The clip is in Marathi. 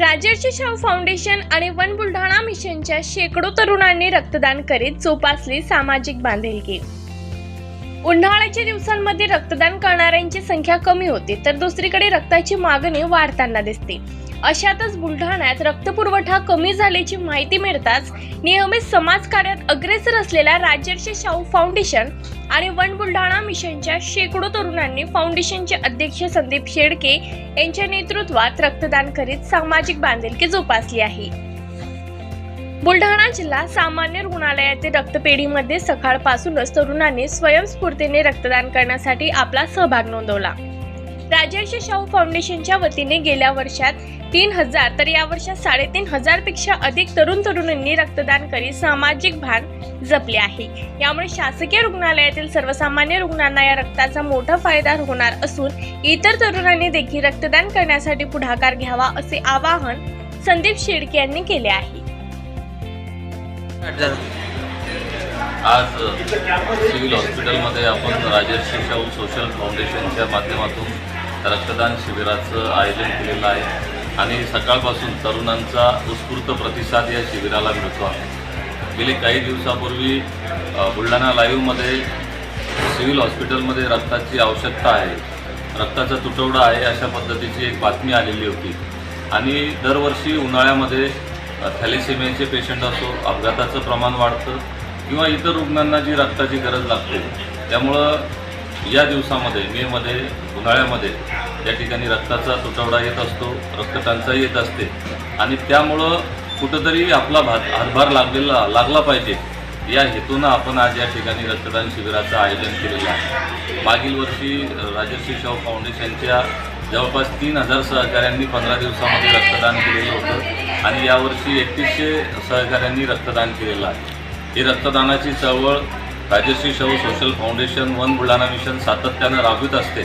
राजर्षी शाहू फाउंडेशन आणि वन बुलढाणा मिशनच्या शेकडो तरुणांनी रक्तदान करीत जोपासली सामाजिक बांधिलकी. उन्हाळ्याच्या दिवसांमध्ये रक्तदान करणाऱ्यांची संख्या कमी होते तर दुसरीकडे रक्ताची मागणी वाढताना दिसते. अशातच बुलढाण्यात रक्तपुरवठा कमी झाल्याची माहिती मिळताच नियमित समाजकार्यात अग्रेसर असलेल्या राजर्षी शाहू फाउंडेशन आणि वन बुलढाणा मिशनच्या शेकडो तरुणांनी फाउंडेशनचे अध्यक्ष संदीप शेडके यांच्या नेतृत्वात रक्तदान करीत सामाजिक बांधिलकी जोपासली आहे. बुलढाणा जिल्हा सामान्य रुग्णालयातील रक्तपेढीमध्ये सकाळपासूनच तरुणांनी स्वयंस्फूर्तीने रक्तदान करण्यासाठी आपला सहभाग नोंदवला. राजर्षी शाहू फाउंडेशनच्या वतीने गेल्या वर्षात तीन हजार तर या वर्षात साडेतीन हजारपेक्षा अधिक तरुण तरुणींनी रक्तदान करीत सामाजिक भान जपले आहे. यामुळे शासकीय रुग्णालयातील सर्वसामान्य रुग्णांना या रक्ताचा मोठा फायदा होणार असून इतर तरुणांनी देखील रक्तदान करण्यासाठी पुढाकार घ्यावा असे आवाहन संदीप शेडके यांनी केले आहे. आज सिव्हिल हॉस्पिटलमध्ये आपण राजर्षी शाहू सोशल फाउंडेशनच्या माध्यमातून रक्तदान शिबिराचं आयोजन केलेलं आहे. आणि सकाळपासून तरुणांचा उत्स्फूर्त प्रतिसाद या शिबिराला मिळतो आहे. गेले काही दिवसापूर्वी बुलढाणा लाईव्हमध्ये सिव्हिल हॉस्पिटलमध्ये रक्ताची आवश्यकता आहे. रक्ताचा तुटवडा आहे अशा पद्धतीची एक बातमी आलेली होती. आणि दरवर्षी उन्हाळ्यामध्ये अ, थॅलेसेमियाचे पेशंट असो अपघाताचं प्रमाण वाढतं किंवा इतर रुग्णांना जी रक्ताची गरज लागते त्यामुळं या दिवसामध्ये मेमध्ये उन्हाळ्यामध्ये या ठिकाणी रक्ताचा तुटवडा येत असतो रक्तटंचाई येत असते. आणि त्यामुळं कुठंतरी आपला भात हातभार लागलेला लागला पाहिजे. या हेतूनं आपण आज या ठिकाणी रक्तदान शिबिराचं आयोजन केलेलं आहे. मागील वर्षी राजश्री राजर्षी शाहू फाउंडेशनच्या जवळपास तीन हजार सहकाऱ्यांनी पंधरा दिवसामध्ये रक्तदान केलेलं होतं आणि यावर्षी एकतीसशे सहकाऱ्यांनी रक्तदान केलेलं आहे. ही रक्तदानाची चळवळ Rajashri Shahu social foundation one Buldhana mission सातत्यानं राबवित असते.